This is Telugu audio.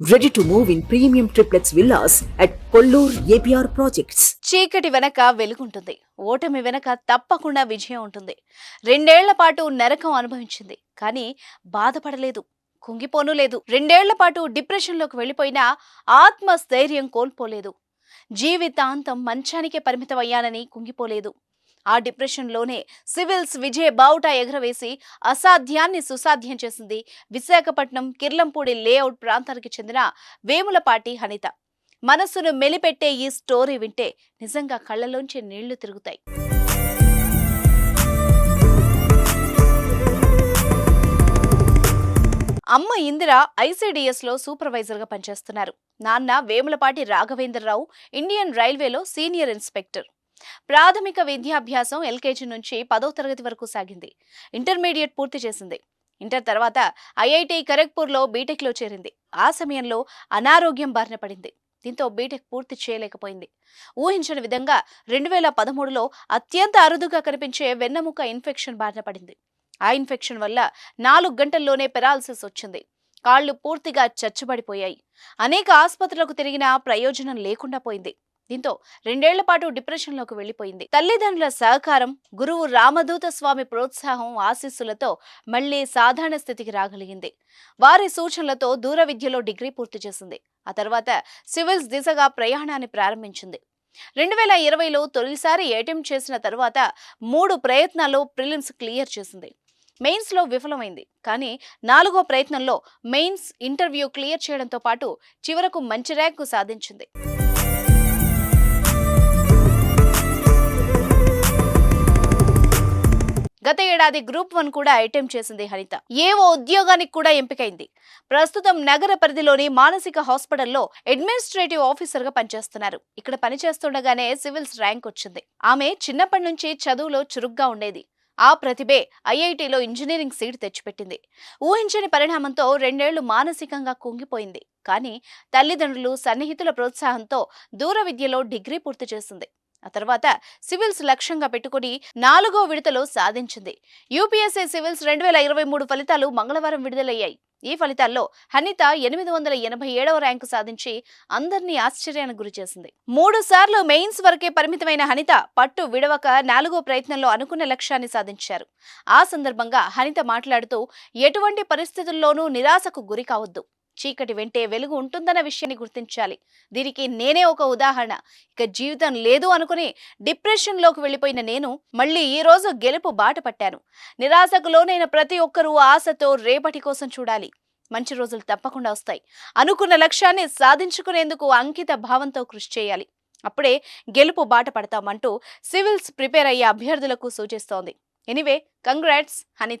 Ready to move in premium triplets villas at Kollur APR projects చీకటి వెనక వెలుగుంటుంది. ఓటమి వెనక తప్పకుండా విజయం ఉంటుంది. రెండేళ్ళ పాటు నరకం అనుభవించింది. కానీ బాధపడలేదు. కుంగిపోను లేదు. రెండేళ్ళ పాటు డిప్రెషన్లోకి వెళ్ళిపోయినా ఆత్మస్థైర్యం కోల్పోలేదు. జీవితాంతం మంచానికే పరిమితమయ్యానని కుంగిపోలేదు. ఆ డిప్రెషన్లోనే సివిల్స్ విజయ బావుటా ఎగరవేసి అసాధ్యాన్ని సుసాధ్యం చేసింది. విశాఖపట్నం కిర్లంపూడి లేఅవుట్ ప్రాంతానికి చెందిన వేములపాటి హనిత. మనస్సును మెలిపెట్టే ఈ స్టోరీ వింటే నిజంగా కళ్ళలోంచి నీళ్ళు తిరుగుతాయి. అమ్మ ఇందిర ఐసీడీఎస్లో సూపర్వైజర్గా పనిచేస్తున్నారు. నాన్న వేములపాటి రాఘవేంద్రరావు ఇండియన్ రైల్వేలో సీనియర్ ఇన్స్పెక్టర్. ప్రాథమిక విద్యాభ్యాసం ఎల్కేజీ నుంచి పదో తరగతి వరకు సాగింది. ఇంటర్మీడియట్ పూర్తి చేసింది. ఇంటర్ తర్వాత ఐఐటి ఖరగ్పూర్లో బీటెక్లో చేరింది. ఆ సమయంలో అనారోగ్యం బారిన పడింది. దీంతో బీటెక్ పూర్తి చేయలేకపోయింది. ఊహించని విధంగా రెండు వేల పదమూడులో అత్యంత అరుదుగా కనిపించే వెన్నెముక ఇన్ఫెక్షన్ బారిన పడింది. ఆ ఇన్ఫెక్షన్ వల్ల నాలుగు గంటల్లోనే పెరాలసిస్ వచ్చింది. కాళ్ళు పూర్తిగా చచ్చుబడిపోయాయి. అనేక ఆసుపత్రులకు తిరిగినా ప్రయోజనం లేకుండా పోయింది. దీంతో రెండేళ్ళ పాటు డిప్రెషన్లోకి వెళ్ళిపోయింది తల్లిదండ్రుల సహకారం గురువు రామదూత స్వామి ప్రోత్సాహం ఆశీస్సులతో మళ్ళీ సాధారణ స్థితికి రాగలిగింది. వారి సూచనలతో దూర విద్యలో డిగ్రీ పూర్తి చేసింది. ఆ తర్వాత సివిల్స్ దిశగా ప్రయాణాన్ని ప్రారంభించింది. రెండు వేల ఇరవైలో తొలిసారి అటెంప్ట్ చేసిన తర్వాత మూడు ప్రయత్నాల్లో ప్రిలిమ్స్ క్లియర్ చేసింది. మెయిన్స్లో విఫలమైంది. కానీ నాలుగో ప్రయత్నంలో మెయిన్స్ ఇంటర్వ్యూ క్లియర్ చేయడంతో పాటు చివరకు మంచి ర్యాంకు సాధించింది. గత ఏడాది గ్రూప్ వన్ కూడా అటెంప్ట్ చేసింది హరిత. ఏవో ఉద్యోగానికి కూడా ఎంపికైంది. ప్రస్తుతం నగర పరిధిలోని మానసిక హాస్పిటల్లో అడ్మినిస్ట్రేటివ్ ఆఫీసర్గా పనిచేస్తున్నారు. ఇక్కడ పనిచేస్తుండగానే సివిల్స్ ర్యాంక్ వచ్చింది. ఆమె చిన్నప్పటి నుంచి చదువులో చురుగ్గా ఉండేది. ఆ ప్రతిభే ఐఐటిలో ఇంజనీరింగ్ సీట్ తెచ్చిపెట్టింది. ఊహించని పరిణామంతో రెండేళ్ళు మానసికంగా కుంగిపోయింది. కానీ తల్లిదండ్రులు సన్నిహితుల ప్రోత్సాహంతో దూర విద్యలో డిగ్రీ పూర్తి చేసింది. ఆ తర్వాత సివిల్స్ లక్ష్యంగా పెట్టుకుని నాలుగో విడతలో సాధించింది. యూపీఎస్సీ సివిల్స్ రెండు వేల ఇరవై మూడు ఫలితాలు మంగళవారం విడుదలయ్యాయి. ఈ ఫలితాల్లో హనిత ఎనిమిది వందల ఎనభై ఏడవ ర్యాంకు సాధించి అందరినీ ఆశ్చర్యానికి గురి చేసింది. మూడు సార్లు మెయిన్స్ వరకే పరిమితమైన హనిత పట్టు విడవక నాలుగో ప్రయత్నంలో అనుకున్న లక్ష్యాన్ని సాధించారు. ఆ సందర్భంగా హనిత మాట్లాడుతూ ఎటువంటి పరిస్థితుల్లోనూ నిరాశకు గురి కావద్దు. చీకటి వెంటే వెలుగు ఉంటుందన్న విషయాన్ని గుర్తించాలి. దీనికి నేనే ఒక ఉదాహరణ. ఇక జీవితం లేదు అనుకుని డిప్రెషన్లోకి వెళ్ళిపోయిన నేను మళ్ళీ ఈ రోజు గెలుపు బాట పట్టాను. నిరాశకు లోనైన ప్రతి ఒక్కరూ ఆశతో రేపటి కోసం చూడాలి. మంచి రోజులు తప్పకుండా వస్తాయి. అనుకున్న లక్ష్యాన్ని సాధించుకునేందుకు అంకిత భావంతో కృషి చేయాలి. అప్పుడే గెలుపు బాట పడతామంటూ సివిల్స్ ప్రిపేర్ అయ్యే అభ్యర్థులకు సూచిస్తోంది. Anyway congrats Hanitha.